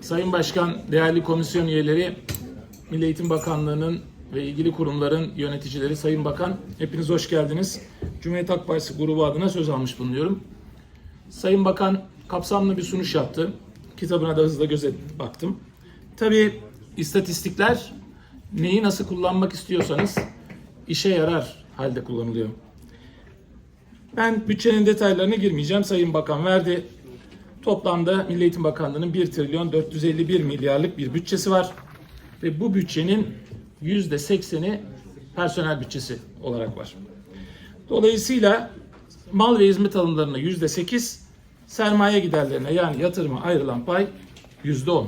Sayın Başkan, değerli komisyon üyeleri, Milli Eğitim Bakanlığı'nın ve ilgili kurumların yöneticileri, Sayın Bakan, hepiniz hoş geldiniz. Cumhuriyet Halk Partisi grubu adına söz almış bulunuyorum. Sayın Bakan kapsamlı bir sunuş yaptı. Kitabına da hızla göze baktım. Tabii istatistikler neyi nasıl kullanmak istiyorsanız işe yarar halde kullanılıyor. Ben bütçenin detaylarına girmeyeceğim. Sayın Bakan verdi. Toplamda Milli Eğitim Bakanlığı'nın 1 trilyon 451 milyarlık bir bütçesi var. Ve bu bütçenin %80'i personel bütçesi olarak var. Dolayısıyla mal ve hizmet alımlarına %8, sermaye giderlerine yani yatırıma ayrılan pay %10.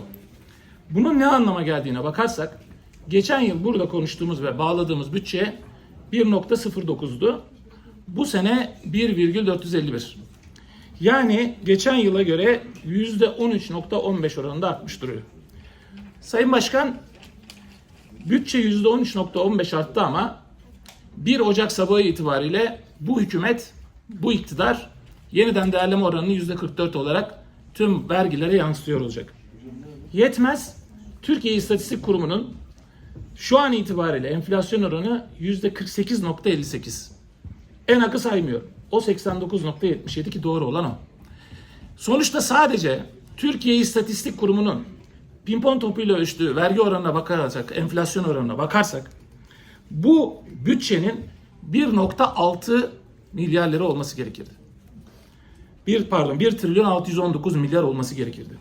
Bunun ne anlama geldiğine bakarsak, geçen yıl burada konuştuğumuz ve bağladığımız bütçe 1.09'du. Bu sene 1,451. Yani geçen yıla göre %13.15 oranında artmış duruyor. Sayın Başkan, bütçe %13.15 arttı ama 1 Ocak sabahı itibariyle bu hükümet, bu iktidar yeniden değerleme oranını %44 olarak tüm vergilere yansıtıyor olacak. Yetmez, Türkiye İstatistik Kurumu'nun şu an itibariyle enflasyon oranı %48.58. En akı saymıyorum. O 89.77 ki doğru olan o. Sonuçta sadece Türkiye İstatistik Kurumu'nun pimpon topuyla ölçtüğü vergi oranına bakarsak, enflasyon oranına bakarsak bu bütçenin 1.6 milyar lira olması gerekirdi. Bir pardon 1 trilyon 619 milyar olması gerekirdi.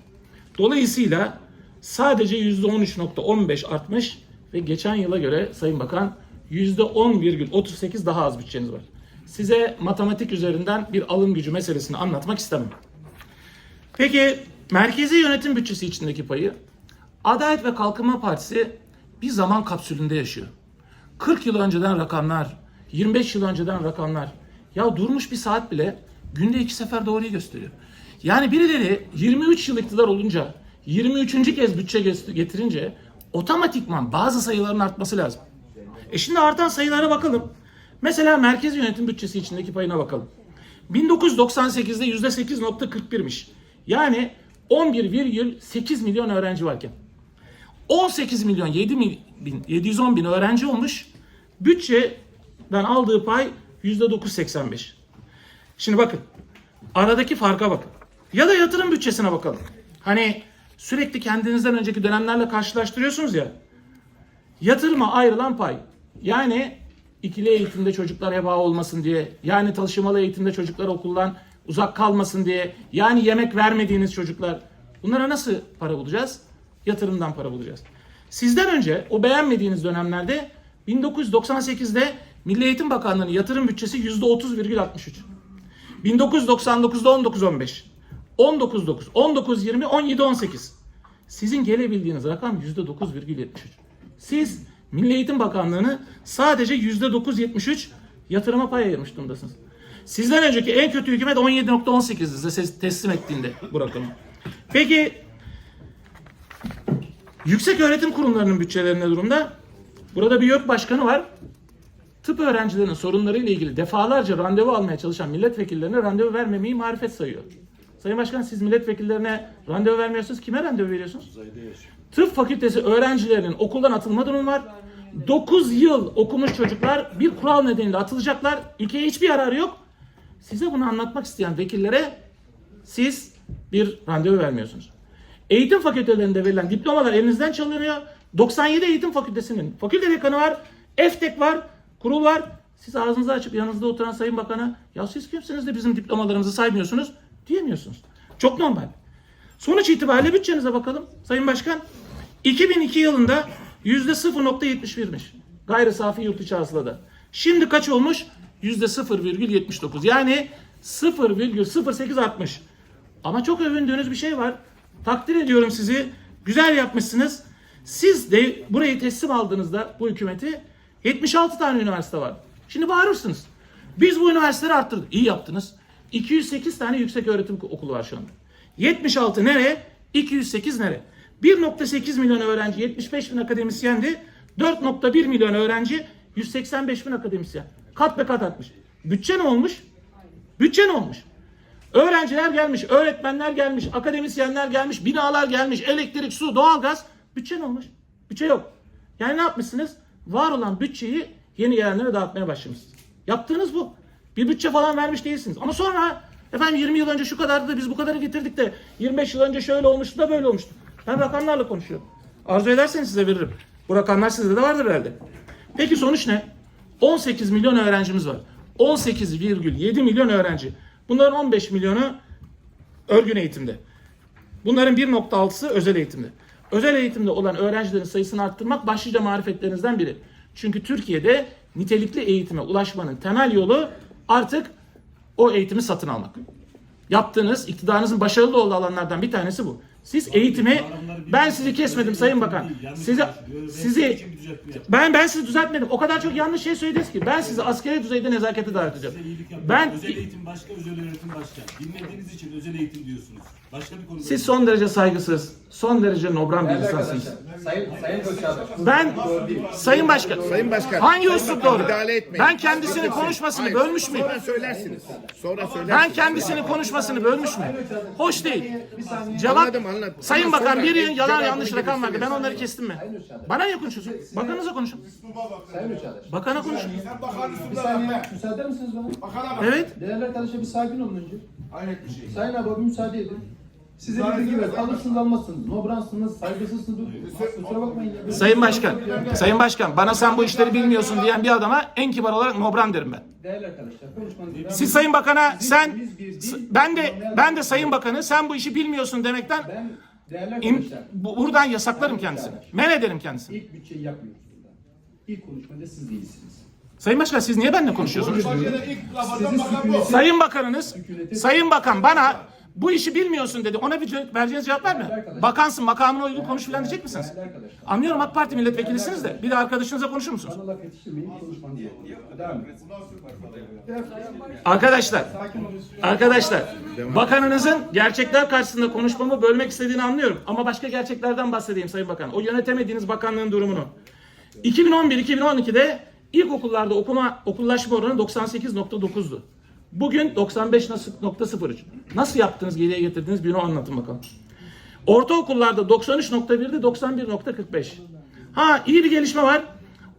Dolayısıyla sadece %13.15 artmış ve geçen yıla göre Sayın Bakan %10,38 daha az bütçeniz var. Size matematik üzerinden bir alım gücü meselesini anlatmak istemem. Peki merkezi yönetim bütçesi içindeki payı Adalet ve Kalkınma Partisi bir zaman kapsülünde yaşıyor. 40 yıl önceden rakamlar, 25 yıl önceden rakamlar. Ya durmuş bir saat bile günde iki sefer doğruyu gösteriyor. Yani birileri 23 yıl iktidar olunca 23. kez bütçe getirince otomatikman bazı sayıların artması lazım. E şimdi artan sayılara bakalım. Mesela merkez yönetim bütçesi içindeki payına bakalım. 1998'de %8.41'miş. Yani 11,8 milyon öğrenci varken. 18 milyon 7 bin, 710 bin öğrenci olmuş. Bütçeden aldığı pay %9.85. Şimdi bakın. Aradaki farka bakın. Ya da yatırım bütçesine bakalım. Hani sürekli kendinizden önceki dönemlerle karşılaştırıyorsunuz ya. Yatırıma ayrılan pay. Yani ikili eğitimde çocuklar heba olmasın diye, yani taşımalı eğitimde çocuklar okuldan uzak kalmasın diye, yani yemek vermediğiniz çocuklar. Bunlara nasıl para bulacağız? Yatırımdan para bulacağız. Sizden önce o beğenmediğiniz dönemlerde 1998'de Milli Eğitim Bakanlığı'nın yatırım bütçesi %30,63. 1999'da 19-15. 19-9, 19-20, 17-18. Sizin gelebildiğiniz rakam %9,73. Siz Milli Eğitim Bakanlığı'nı sadece %9,73 yatırıma pay ayırmış durumdasınız. Sizden önceki en kötü hükümet 17.18'di size teslim ettiğinde bu rakamı. Peki yüksek öğretim kurumlarının bütçeleri ne durumda? Burada bir YÖK başkanı var. Tıp öğrencilerinin sorunlarıyla ilgili defalarca randevu almaya çalışan milletvekillerine randevu vermemeyi marifet sayıyor. Sayın Başkan siz milletvekillerine randevu vermiyorsunuz. Kime randevu veriyorsunuz? Tıp fakültesi öğrencilerinin okuldan atılma durumu var. 9 yıl okumuş çocuklar bir kural nedeniyle atılacaklar. Ülkeye hiçbir yararı yok. Size bunu anlatmak isteyen vekillere siz bir randevu vermiyorsunuz. Eğitim fakültelerinde verilen diplomalar elinizden çalınıyor. 97 eğitim fakültesinin fakülte dekanı var, EFTEK var, kurul var. Siz ağzınızı açıp yanınızda oturan Sayın Bakan'a ya siz kimsiniz de bizim diplomalarımızı saymıyorsunuz diyemiyorsunuz. Çok normal. Sonuç itibariyle bütçenize bakalım Sayın Başkan. 2002 yılında %0.71'miş. Gayri safi yurt içi hasılada. Şimdi kaç olmuş? %0,79. Yani 0,08 artmış. Ama çok övündüğünüz bir şey var. Takdir ediyorum sizi. Güzel yapmışsınız. Siz de burayı teslim aldığınızda bu hükümeti 76 tane üniversite var. Şimdi bağırırsınız. Biz bu üniversiteleri arttırdık. İyi yaptınız. 208 tane yüksek öğretim okulu var şu anda. 76 nereye? 208 nereye? 1.8 milyon öğrenci, 75 bin akademisyendi. 4.1 milyon öğrenci, 185 bin akademisyen. Kat be kat artmış. Bütçe ne olmuş? Bütçe ne olmuş? Öğrenciler gelmiş, öğretmenler gelmiş, akademisyenler gelmiş, binalar gelmiş, elektrik, su, doğalgaz. Bütçe ne olmuş? Bütçe yok. Yani ne yapmışsınız? Var olan bütçeyi yeni gelenlere dağıtmaya başlamışsınız. Yaptığınız bu. Bir bütçe falan vermiş değilsiniz. Ama sonra efendim 20 yıl önce şu kadardı da biz bu kadarı getirdik de 25 yıl önce şöyle olmuştu da böyle olmuştu. Ben rakamlarla konuşuyorum. Arzu ederseniz size veririm. Bu rakamlar sizde de vardır herhalde. Peki sonuç ne? 18 milyon öğrencimiz var. 18,7 milyon öğrenci. Bunların 15 milyonu örgün eğitimde. Bunların 1.6'sı özel eğitimde. Özel eğitimde olan öğrencilerin sayısını arttırmak başlıca marifetlerinizden biri. Çünkü Türkiye'de nitelikli eğitime ulaşmanın temel yolu artık o eğitimi satın almak. Yaptığınız, iktidarınızın başarılı olduğu alanlardan bir tanesi bu. Siz eğitimi, ben sizi kesmedim Sayın Bakan. Sizi, sizi, ben ben sizi düzeltmedim. O kadar çok yanlış şey söylediniz ki. Ben sizi askeri düzeyde nezakete davet yapın. Ben özel eğitim başka, özel öğretim başka. Bilmediğiniz için özel eğitim diyorsunuz. Başka bir konu. siz son derece saygısız, son derece nobran bir Değerli insansınız. arkadaşlar, Sayın Sayın Göçaber. Ben Sayın Başkan. Sayın Başkan. Hangi üslup Bakan, doğru? müdahale etmeyin. Ben kendisinin konuşmasını Hayır, bölmüş müyüm? Sonra söylersiniz. Sonra söylersiniz. Ben kendisinin konuşmasını bölmüş müyüm? Hoş değil. Cevap Anladım, anladım. Sayın Ama Bakan sonra bir yalan cevabını yanlış rakam verdi. Ben onları kestim mi? Bana niye konuşuyorsun? Bakanınıza konuşun. Sayın. Bakana konuşun. Bir saniye müsaade eder misiniz bana? Evet. Değerli arkadaşlar bir sakin olun önce. Hayret bir şey. Sayın abi bir müsaade edin. Size dediğim gibi kalırsınız almazsınız. Nobransınız, saygısızsınız. Kusura bakmayın ya. Sayın Başkan, Sayın Başkan bana sen bu işleri bilmiyorsun diyen bir adama en kibar olarak nobran derim ben. Değerli arkadaşlar konuşmanızı devam Siz Sayın Bakan'a sen bir ben de ben de Sayın Bakanı sen bu işi bilmiyorsun demekten Ben değerli im- arkadaşlar bu- buradan yasaklarım kendisini. Men ederim kendisini. ilk bütçeyi yapmıyoruz burada. İlk konuşmada siz değilsiniz. Sayın Başkan siz niye benimle konuşuyorsunuz? Sayın Bakanınız, Sayın Bakan bana bu işi bilmiyorsun dedi. Ona bir ce- vereceğiniz cevap verme. Bakansın, makamına uygun konuş filan diyecek misiniz? Anlıyorum AK Parti milletvekilisiniz de. Bir de arkadaşınıza konuşur musunuz? Arkadaşlar, arkadaşlar, bakanınızın gerçekler karşısında konuşmamı bölmek istediğini anlıyorum. Ama başka gerçeklerden bahsedeyim Sayın Bakan. O yönetemediğiniz bakanlığın durumunu. 2011-2012'de ilkokullarda okuma okullaşma oranı 98.9'du. Bugün 95.03. Nasıl yaptınız, geriye getirdiniz bir onu anlatın bakalım. Ortaokullarda 93.1'de 91.45. Ha iyi bir gelişme var.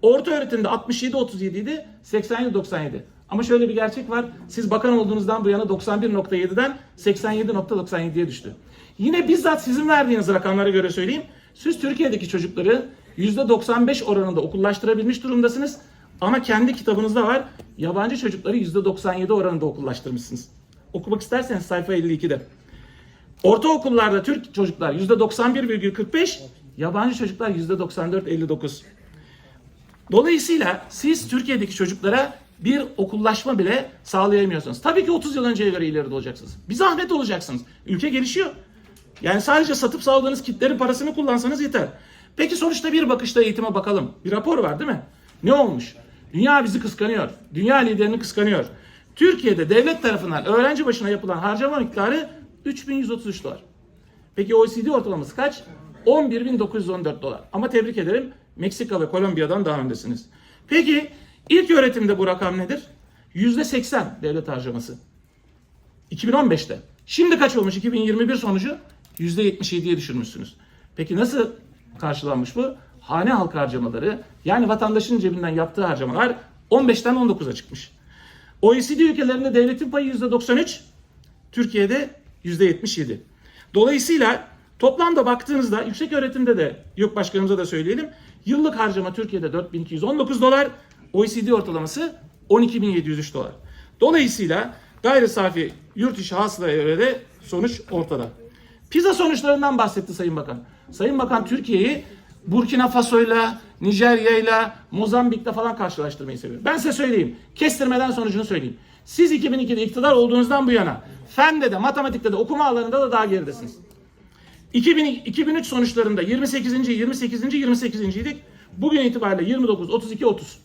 Orta öğretimde 67.37 idi, 87.97. Ama şöyle bir gerçek var. Siz bakan olduğunuzdan bu yana 91.7'den 87.97'ye düştü. Yine bizzat sizin verdiğiniz rakamlara göre söyleyeyim. Siz Türkiye'deki çocukları %95 oranında okullaştırabilmiş durumdasınız. Ama kendi kitabınızda var. Yabancı çocukları %97 oranında okullaştırmışsınız. Okumak isterseniz sayfa 52'de. Ortaokullarda Türk çocuklar %91,45, yabancı çocuklar %94,59. Dolayısıyla siz Türkiye'deki çocuklara bir okullaşma bile sağlayamıyorsunuz. Tabii ki 30 yıl önceye göre ileride olacaksınız. Bir zahmet olacaksınız. Ülke gelişiyor. Yani sadece satıp saldığınız kitlerin parasını kullansanız yeter. Peki sonuçta bir bakışta eğitime bakalım. Bir rapor var değil mi? Ne olmuş? Dünya bizi kıskanıyor. Dünya liderini kıskanıyor. Türkiye'de devlet tarafından öğrenci başına yapılan harcama miktarı 3133 dolar. Peki OECD ortalaması kaç? 11.914 dolar. Ama tebrik ederim Meksika ve Kolombiya'dan daha öndesiniz. Peki ilk öğretimde bu rakam nedir? %80 devlet harcaması. 2015'te. Şimdi kaç olmuş 2021 sonucu? %77'ye düşürmüşsünüz. Peki nasıl karşılanmış bu? Hane halkı harcamaları yani vatandaşın cebinden yaptığı harcamalar 15'ten 19'a çıkmış. OECD ülkelerinde devletin payı %93, Türkiye'de %77. Dolayısıyla toplamda baktığınızda yüksek öğretimde de yok başkanımıza da söyleyelim. Yıllık harcama Türkiye'de 4219 dolar, OECD ortalaması 12703 dolar. Dolayısıyla gayri safi yurt içi hasılaya göre de sonuç ortada. PISA sonuçlarından bahsetti Sayın Bakan. Sayın Bakan Türkiye'yi Burkina Faso'yla, Nijerya'yla, Mozambik'te falan karşılaştırmayı seviyor. Ben size söyleyeyim. Kestirmeden sonucunu söyleyeyim. Siz 2002'de iktidar olduğunuzdan bu yana fende de, matematikte de, okuma alanında da daha geridesiniz. 2000, 2003 sonuçlarında 28. 28. 28. idik. Bugün itibariyle 29, 32, 30.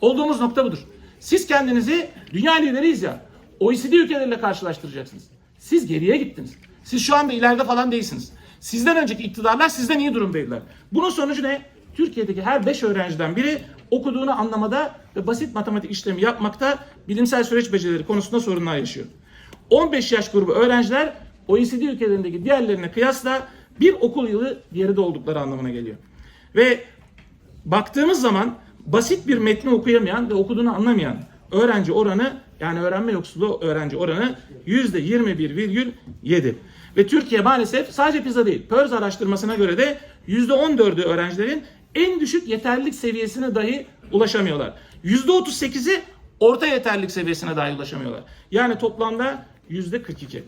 Olduğumuz nokta budur. Siz kendinizi dünya lideriyiz ya. OECD ülkeleriyle karşılaştıracaksınız. Siz geriye gittiniz. Siz şu anda ileride falan değilsiniz. Sizden önceki iktidarlar sizden iyi durumdaydılar. Bunun sonucu ne? Türkiye'deki her 5 öğrenciden biri okuduğunu anlamada ve basit matematik işlemi yapmakta bilimsel süreç becerileri konusunda sorunlar yaşıyor. 15 yaş grubu öğrenciler OECD ülkelerindeki diğerlerine kıyasla bir okul yılı geride oldukları anlamına geliyor. Ve baktığımız zaman basit bir metni okuyamayan ve okuduğunu anlamayan öğrenci oranı yani öğrenme yoksulluğu öğrenci oranı %21,7. Ve Türkiye maalesef sadece PISA değil, PIRLS araştırmasına göre de %14'ü öğrencilerin en düşük yeterlilik seviyesine dahi ulaşamıyorlar. %38'i orta yeterlilik seviyesine dahi ulaşamıyorlar. Yani toplamda %42.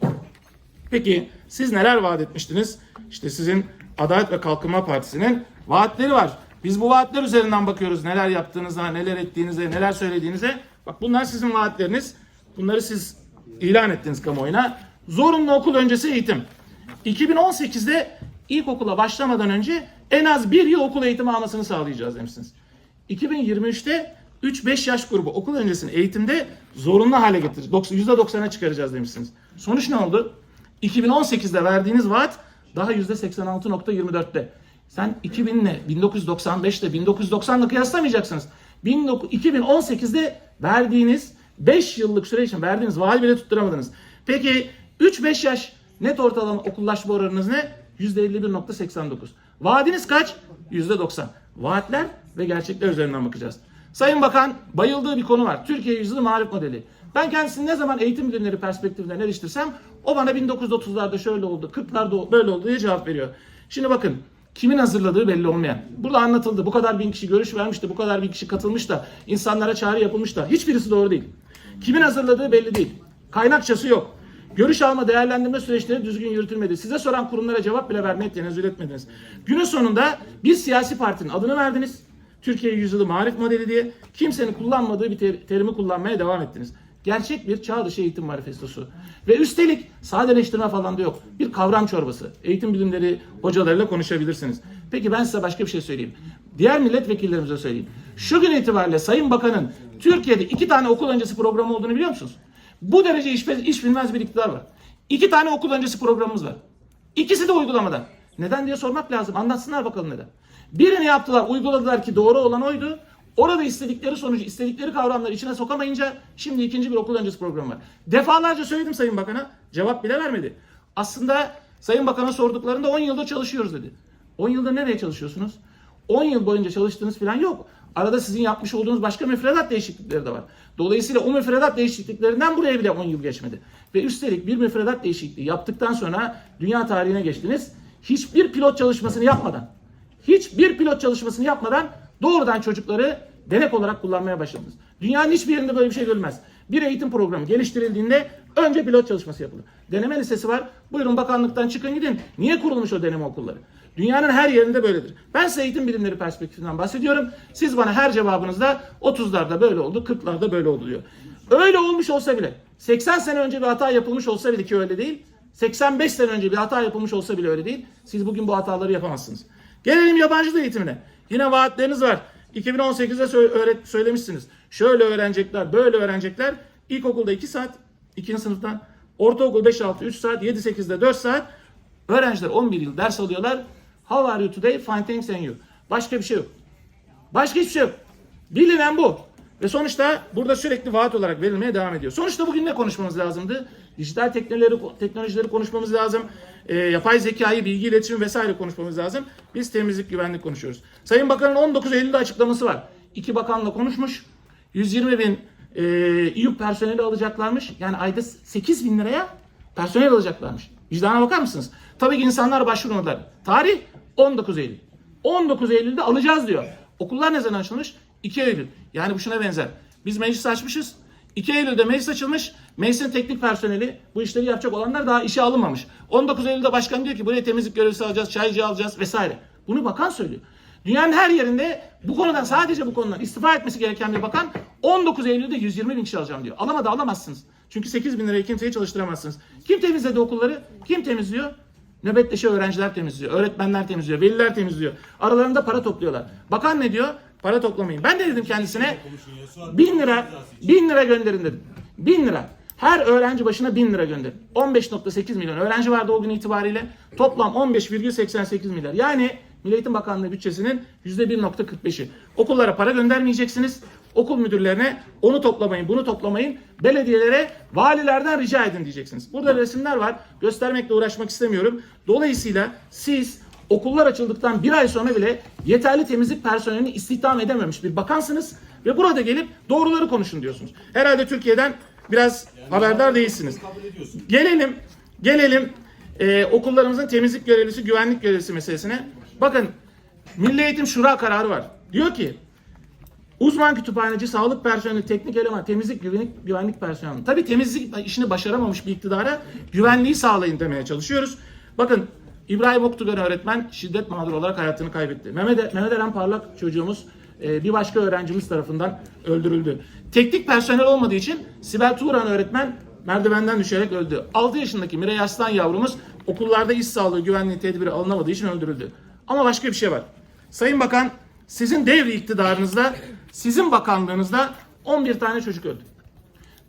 Peki siz neler vaat etmiştiniz? İşte sizin Adalet ve Kalkınma Partisi'nin vaatleri var. Biz bu vaatler üzerinden bakıyoruz. Neler yaptığınıza, neler ettiğinize, neler söylediğinize. Bak bunlar sizin vaatleriniz. Bunları siz ilan ettiniz kamuoyuna. Zorunlu okul öncesi eğitim. 2018'de ilkokula başlamadan önce en az bir yıl okul eğitimi almasını sağlayacağız demişsiniz. 2023'te 3-5 yaş grubu okul öncesini eğitimde zorunlu hale getireceğiz. %90'a çıkaracağız demişsiniz. Sonuç ne oldu? 2018'de verdiğiniz vaat daha %86.24'te. Sen 2000 ile 1995'te 1990'la kıyaslamayacaksınız. 19 2018'de verdiğiniz 5 yıllık süre için verdiğiniz vaat bile tutturamadınız. Peki 3-5 yaş net ortalama okullaşma oranınız ne? %51.89. Vaadiniz kaç? %90. Vaatler ve gerçekler üzerinden bakacağız. Sayın Bakan bayıldığı bir konu var. Türkiye yüzyılı marif modeli. Ben kendisini ne zaman eğitim bilimleri perspektifinden eleştirsem o bana 1930'larda şöyle oldu, 40'larda böyle oldu diye cevap veriyor. Şimdi bakın kimin hazırladığı belli olmayan. Burada anlatıldı. Bu kadar bin kişi görüş vermiş de, bu kadar bin kişi katılmış da, insanlara çağrı yapılmış da hiçbirisi doğru değil. Kimin hazırladığı belli değil. Kaynakçası yok. Görüş alma değerlendirme süreçleri düzgün yürütülmedi. Size soran kurumlara cevap bile vermeye tenezzül etmediniz. Günün sonunda bir siyasi partinin adını verdiniz. Türkiye Yüzyılı Marif Modeli diye kimsenin kullanmadığı bir ter- terimi kullanmaya devam ettiniz. Gerçek bir çağ dışı eğitim manifestosu. Ve üstelik sadeleştirme falan da yok. Bir kavram çorbası. Eğitim bilimleri hocalarıyla konuşabilirsiniz. Peki ben size başka bir şey söyleyeyim. Diğer milletvekillerimize söyleyeyim. Şu gün itibariyle Sayın Bakan'ın Türkiye'de iki tane okul öncesi programı olduğunu biliyor musunuz? Bu derece iş, iş bilmez bir iktidar var. İki tane okul öncesi programımız var. İkisi de uygulamada. Neden diye sormak lazım. Anlatsınlar bakalım neden. Birini yaptılar, uyguladılar ki doğru olan oydu. Orada istedikleri sonucu, istedikleri kavramları içine sokamayınca şimdi ikinci bir okul öncesi programı var. Defalarca söyledim Sayın Bakan'a. Cevap bile vermedi. Aslında Sayın Bakan'a sorduklarında 10 yıldır çalışıyoruz dedi. 10 yıldır nereye çalışıyorsunuz? 10 yıl boyunca çalıştığınız falan yok. Arada sizin yapmış olduğunuz başka müfredat değişiklikleri de var. Dolayısıyla o müfredat değişikliklerinden buraya bile 10 yıl geçmedi. Ve üstelik bir müfredat değişikliği yaptıktan sonra dünya tarihine geçtiniz. Hiçbir pilot çalışmasını yapmadan, hiçbir pilot çalışmasını yapmadan doğrudan çocukları denek olarak kullanmaya başladınız. Dünyanın hiçbir yerinde böyle bir şey görülmez. Bir eğitim programı geliştirildiğinde önce pilot çalışması yapılır. Deneme listesi var. Buyurun bakanlıktan çıkın gidin. Niye kurulmuş o deneme okulları? Dünyanın her yerinde böyledir. Ben size eğitim bilimleri perspektifinden bahsediyorum. Siz bana her cevabınızda 30'larda böyle oldu, 40'larda böyle oldu diyor. Öyle olmuş olsa bile, 80 sene önce bir hata yapılmış olsa bile ki öyle değil, 85 sene önce bir hata yapılmış olsa bile öyle değil, siz bugün bu hataları yapamazsınız. Gelelim yabancı dil eğitimine. Yine vaatleriniz var. 2018'de sö- öğret- söylemişsiniz. Şöyle öğrenecekler, böyle öğrenecekler. İlkokulda 2 saat, 2. sınıftan. Ortaokul 5-6, 3 saat, 7-8'de 4 saat. Öğrenciler 11 yıl ders alıyorlar. How are you today? Fine thanks and you. Başka bir şey yok. Başka hiçbir şey yok. Bilinen bu. Ve sonuçta burada sürekli vaat olarak verilmeye devam ediyor. Sonuçta bugün ne konuşmamız lazımdı? Dijital teknolojileri, teknolojileri konuşmamız lazım. Ee, yapay zekayı, bilgi iletişim vesaire konuşmamız lazım. Biz temizlik, güvenlik konuşuyoruz. Sayın Bakan'ın 19 Eylül'de açıklaması var. İki bakanla konuşmuş. 120 bin e, İYUP personeli alacaklarmış. Yani ayda 8 bin liraya personel alacaklarmış. Vicdana bakar mısınız? Tabii ki insanlar başvurmadılar. Tarih 19 Eylül. 19 Eylül'de alacağız diyor. Okullar ne zaman açılmış? 2 Eylül. Yani bu şuna benzer. Biz meclis açmışız. 2 Eylül'de meclis açılmış. Meclisin teknik personeli bu işleri yapacak olanlar daha işe alınmamış. 19 Eylül'de başkan diyor ki buraya temizlik görevlisi alacağız, çaycı alacağız vesaire. Bunu bakan söylüyor. Dünyanın her yerinde bu konudan sadece bu konudan istifa etmesi gereken bir bakan 19 Eylül'de 120 bin kişi alacağım diyor. Alamadı alamazsınız. Çünkü 8 bin liraya kimseyi çalıştıramazsınız. Kim temizledi okulları? Kim temizliyor? Nöbetleşe öğrenciler temizliyor, öğretmenler temizliyor, veliler temizliyor. Aralarında para topluyorlar. Bakan ne diyor? Para toplamayın. Ben de dedim kendisine bin lira, bin lira gönderin dedim. Bin lira. Her öğrenci başına bin lira gönderin. 15.8 milyon öğrenci vardı o gün itibariyle. Toplam 15,88 milyar. Yani Milli Eğitim Bakanlığı bütçesinin %1.45'i. Okullara para göndermeyeceksiniz. Okul müdürlerine onu toplamayın, bunu toplamayın. Belediyelere, valilerden rica edin diyeceksiniz. Burada resimler var. Göstermekle uğraşmak istemiyorum. Dolayısıyla siz okullar açıldıktan bir ay sonra bile yeterli temizlik personelini istihdam edememiş bir bakansınız ve burada gelip doğruları konuşun diyorsunuz. Herhalde Türkiye'den biraz haberdar değilsiniz. Gelelim, gelelim e, okullarımızın temizlik görevlisi, güvenlik görevlisi meselesine. Bakın Milli Eğitim Şura kararı var. Diyor ki uzman kütüphaneci, sağlık personeli, teknik eleman, temizlik, güvenlik, güvenlik personeli. Tabii temizlik işini başaramamış bir iktidara güvenliği sağlayın demeye çalışıyoruz. Bakın İbrahim Oktugan öğretmen şiddet mağduru olarak hayatını kaybetti. Mehmet, Mehmet Eren Parlak çocuğumuz e, bir başka öğrencimiz tarafından öldürüldü. Teknik personel olmadığı için Sibel Turan öğretmen merdivenden düşerek öldü. 6 yaşındaki Miray Aslan yavrumuz okullarda iş sağlığı güvenliği tedbiri alınamadığı için öldürüldü. Ama başka bir şey var. Sayın Bakan sizin devri iktidarınızda, sizin bakanlığınızda 11 tane çocuk öldü.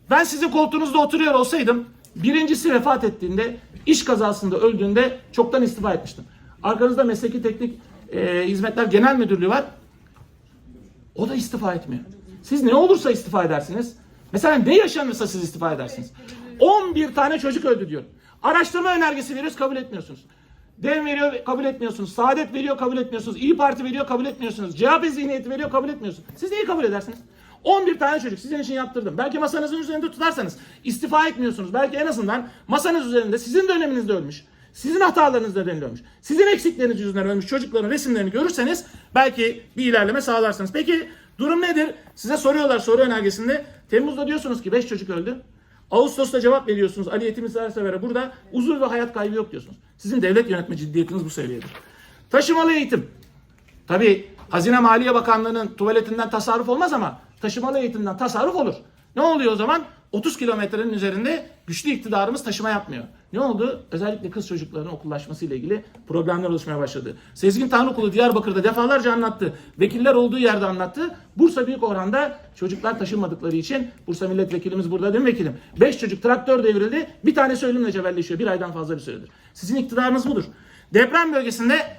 Ben sizin koltuğunuzda oturuyor olsaydım birincisi vefat ettiğinde iş kazasında öldüğünde çoktan istifa etmiştim. Arkanızda mesleki teknik e, hizmetler genel müdürlüğü var. O da istifa etmiyor. Siz ne olursa istifa edersiniz. Mesela ne yaşanırsa siz istifa edersiniz. 11 tane çocuk öldü diyor. Araştırma önergesi veriyoruz kabul etmiyorsunuz. Dem veriyor kabul etmiyorsunuz. Saadet veriyor kabul etmiyorsunuz. İyi Parti veriyor kabul etmiyorsunuz. CHP zihniyeti veriyor kabul etmiyorsunuz. Siz neyi kabul edersiniz? 11 tane çocuk sizin için yaptırdım. Belki masanızın üzerinde tutarsanız istifa etmiyorsunuz. Belki en azından masanız üzerinde sizin döneminizde ölmüş. Sizin hatalarınız nedeniyle ölmüş. Sizin eksikleriniz yüzünden ölmüş çocukların resimlerini görürseniz belki bir ilerleme sağlarsınız. Peki durum nedir? Size soruyorlar soru önergesinde. Temmuz'da diyorsunuz ki 5 çocuk öldü. Ağustos'ta cevap veriyorsunuz. Ali Yetim Sever'e burada uzun ve hayat kaybı yok diyorsunuz. Sizin devlet yönetme ciddiyetiniz bu seviyedir. Taşımalı eğitim. Tabii Hazine Maliye Bakanlığı'nın tuvaletinden tasarruf olmaz ama taşımalı eğitimden tasarruf olur. Ne oluyor o zaman? 30 kilometrenin üzerinde güçlü iktidarımız taşıma yapmıyor. Ne oldu? Özellikle kız çocuklarının okullaşması ile ilgili problemler oluşmaya başladı. Sezgin Tanrıkulu Diyarbakır'da defalarca anlattı. Vekiller olduğu yerde anlattı. Bursa büyük oranda çocuklar taşınmadıkları için Bursa milletvekilimiz burada değil mi vekilim? 5 çocuk traktör devrildi. Bir tanesi ölümle cebelleşiyor. Bir aydan fazla bir süredir. Sizin iktidarınız budur. Deprem bölgesinde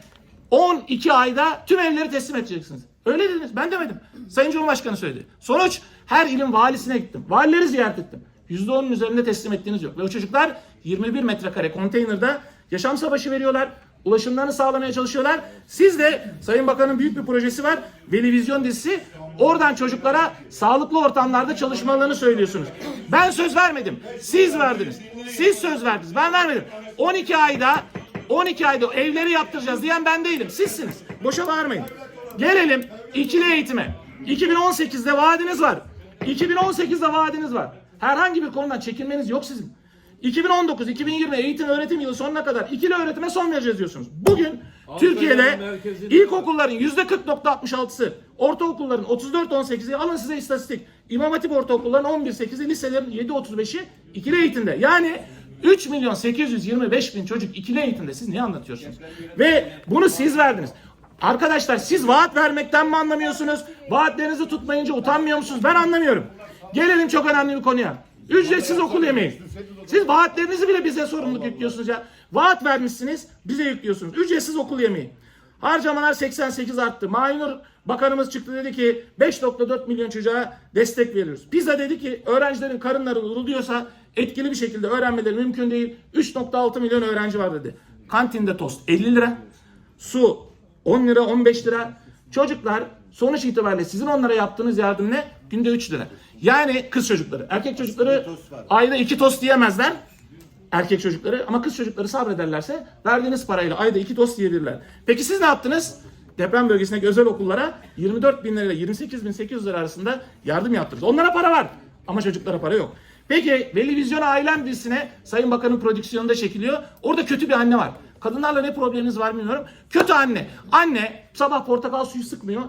12 ayda tüm evleri teslim edeceksiniz. Öyle dediniz. Ben demedim. Sayın Cumhurbaşkanı söyledi. Sonuç her ilin valisine gittim. Valileri ziyaret ettim. %10'un üzerinde teslim ettiğiniz yok. Ve o çocuklar 21 metrekare konteynerde yaşam savaşı veriyorlar. Ulaşımlarını sağlamaya çalışıyorlar. Siz de Sayın Bakan'ın büyük bir projesi var. Veli Vizyon dizisi. Oradan çocuklara sağlıklı ortamlarda çalışmalarını söylüyorsunuz. Ben söz vermedim. Siz verdiniz. Siz söz verdiniz. Ben vermedim. 12 ayda 12 ayda evleri yaptıracağız diyen ben değilim. Sizsiniz. Boşa bağırmayın. Gelelim ikili eğitime. 2018'de vaadiniz var. 2018'de vaadiniz var. Herhangi bir konudan çekinmeniz yok sizin. 2019-2020 eğitim öğretim yılı sonuna kadar ikili öğretime son vereceğiz diyorsunuz. Bugün Türkiye'de ilkokulların %40.66'sı, ortaokulların 34.18'i alın size istatistik. İmam Hatip ortaokulların 11.8'i, liselerin 7.35'i ikili eğitimde. Yani 3 milyon 825 bin çocuk ikili eğitimde. Siz ne anlatıyorsunuz? Ve bunu siz verdiniz. Arkadaşlar siz vaat vermekten mi anlamıyorsunuz? Vaatlerinizi tutmayınca utanmıyor musunuz? Ben anlamıyorum. Gelelim çok önemli bir konuya. Ücretsiz okul yemeği. Siz vaatlerinizi bile bize sorumluluk yüklüyorsunuz ya. Vaat vermişsiniz, bize yüklüyorsunuz. Ücretsiz okul yemeği. Harcamalar 88 arttı. Mayunur Bakanımız çıktı dedi ki 5.4 milyon çocuğa destek veriyoruz. PISA dedi ki öğrencilerin karınları uruluyorsa etkili bir şekilde öğrenmeleri mümkün değil. 3.6 milyon öğrenci var dedi. Kantinde tost 50 lira, su 10 lira 15 lira. Çocuklar sonuç itibariyle sizin onlara yaptığınız yardım ne? Günde 3 lira. Yani kız çocukları. Erkek çocukları ayda 2 tost diyemezler. Erkek çocukları ama kız çocukları sabrederlerse verdiğiniz parayla ayda 2 tost yiyebilirler. Peki siz ne yaptınız? Deprem bölgesindeki özel okullara 24 bin lira ile 28 bin 800 lira arasında yardım yaptınız. Onlara para var ama çocuklara para yok. Peki Veli Vizyon Ailem dizisine Sayın Bakan'ın prodüksiyonunda çekiliyor. Orada kötü bir anne var. Kadınlarla ne probleminiz var bilmiyorum. Kötü anne. Anne sabah portakal suyu sıkmıyor.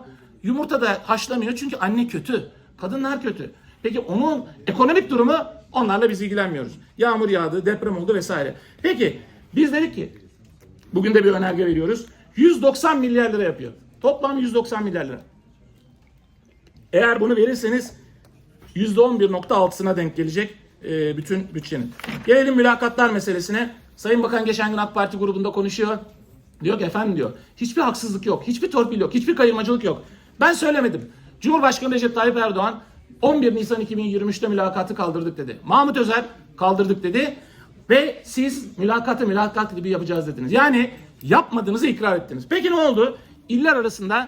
Yumurta da haşlamıyor çünkü anne kötü. Kadınlar kötü. Peki onun ekonomik durumu onlarla biz ilgilenmiyoruz. Yağmur yağdı, deprem oldu vesaire. Peki biz dedik ki bugün de bir önerge veriyoruz. 190 milyar lira yapıyor. Toplam 190 milyar lira. Eğer bunu verirseniz %11.6'sına denk gelecek bütün bütçenin. Gelelim mülakatlar meselesine. Sayın Bakan geçen gün AK Parti grubunda konuşuyor. Diyor ki efendim diyor hiçbir haksızlık yok, hiçbir torpil yok, hiçbir kayırmacılık yok. Ben söylemedim. Cumhurbaşkanı Recep Tayyip Erdoğan 11 Nisan 2023'te mülakatı kaldırdık dedi. Mahmut Özer kaldırdık dedi. Ve siz mülakatı mülakat gibi yapacağız dediniz. Yani yapmadığınızı ikrar ettiniz. Peki ne oldu? İller arasında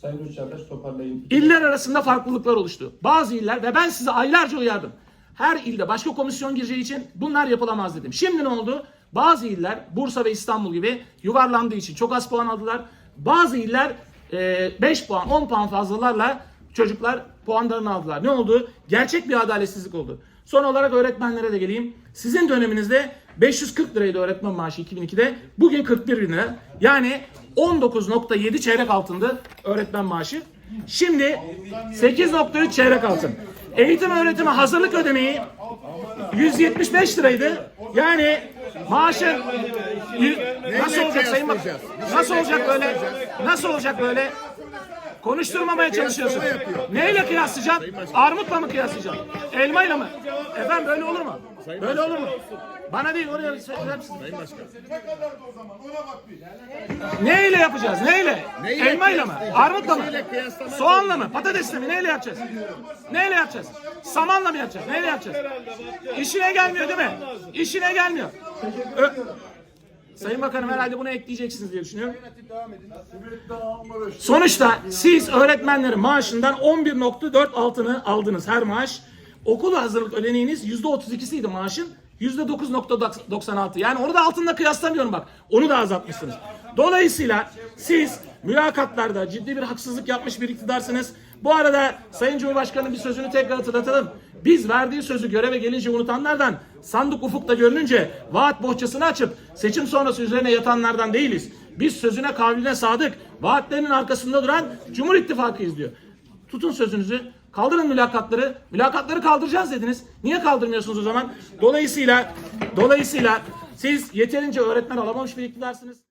Sayın Rüçh Çağdaş toparlayın. İller arasında farklılıklar oluştu. Bazı iller ve ben size aylarca uyardım. Her ilde başka komisyon gireceği için bunlar yapılamaz dedim. Şimdi ne oldu? Bazı iller Bursa ve İstanbul gibi yuvarlandığı için çok az puan aldılar. Bazı iller 5 puan 10 puan fazlalarla çocuklar puanlarını aldılar. Ne oldu? Gerçek bir adaletsizlik oldu. Son olarak öğretmenlere de geleyim. Sizin döneminizde 540 liraydı öğretmen maaşı 2002'de. Bugün 41 bin lira. Yani 19.7 çeyrek altındı öğretmen maaşı. Şimdi 8.3 çeyrek altın. Eğitim öğretime hazırlık ödemeyi 175 liraydı. Yani maaşı nasıl olacak sayın bak nasıl olacak böyle? Nasıl olacak böyle konuşturmamaya çalışıyorsun. Neyle kıyaslayacağım? Armutla mı kıyaslayacağım? Elmayla mı? Efendim böyle olur mu? Böyle olur mu? Bana değil oraya söyler misin? Neyle yapacağız? Neyle? Neyle Elmayla mı? Armutla mı? Soğanla mı? Patatesle mi? Neyle yapacağız? Neyle yapacağız? Samanla mı yapacağız? Neyle yapacağız? İşine gelmiyor değil mi? İşine gelmiyor. Ö- Sayın Bakanım herhalde bunu ekleyeceksiniz diye düşünüyorum. Sonuçta siz öğretmenlerin maaşından 11.4 altını aldınız her maaş. Okul hazırlık ödeneğiniz %32'siydi maaşın. %9.96 yani onu da altında kıyaslamıyorum bak. Onu da azaltmışsınız. Dolayısıyla siz mülakatlarda ciddi bir haksızlık yapmış bir iktidarsınız. Bu arada Sayın Cumhurbaşkanı'nın bir sözünü tekrar hatırlatalım. Biz verdiği sözü göreve gelince unutanlardan, sandık ufukta görününce vaat bohçasını açıp seçim sonrası üzerine yatanlardan değiliz. Biz sözüne kavline sadık, vaatlerinin arkasında duran Cumhur İttifakı'yız diyor. Tutun sözünüzü. Kaldırın mülakatları. Mülakatları kaldıracağız dediniz. Niye kaldırmıyorsunuz o zaman? Dolayısıyla dolayısıyla siz yeterince öğretmen alamamış bir iktidarsınız.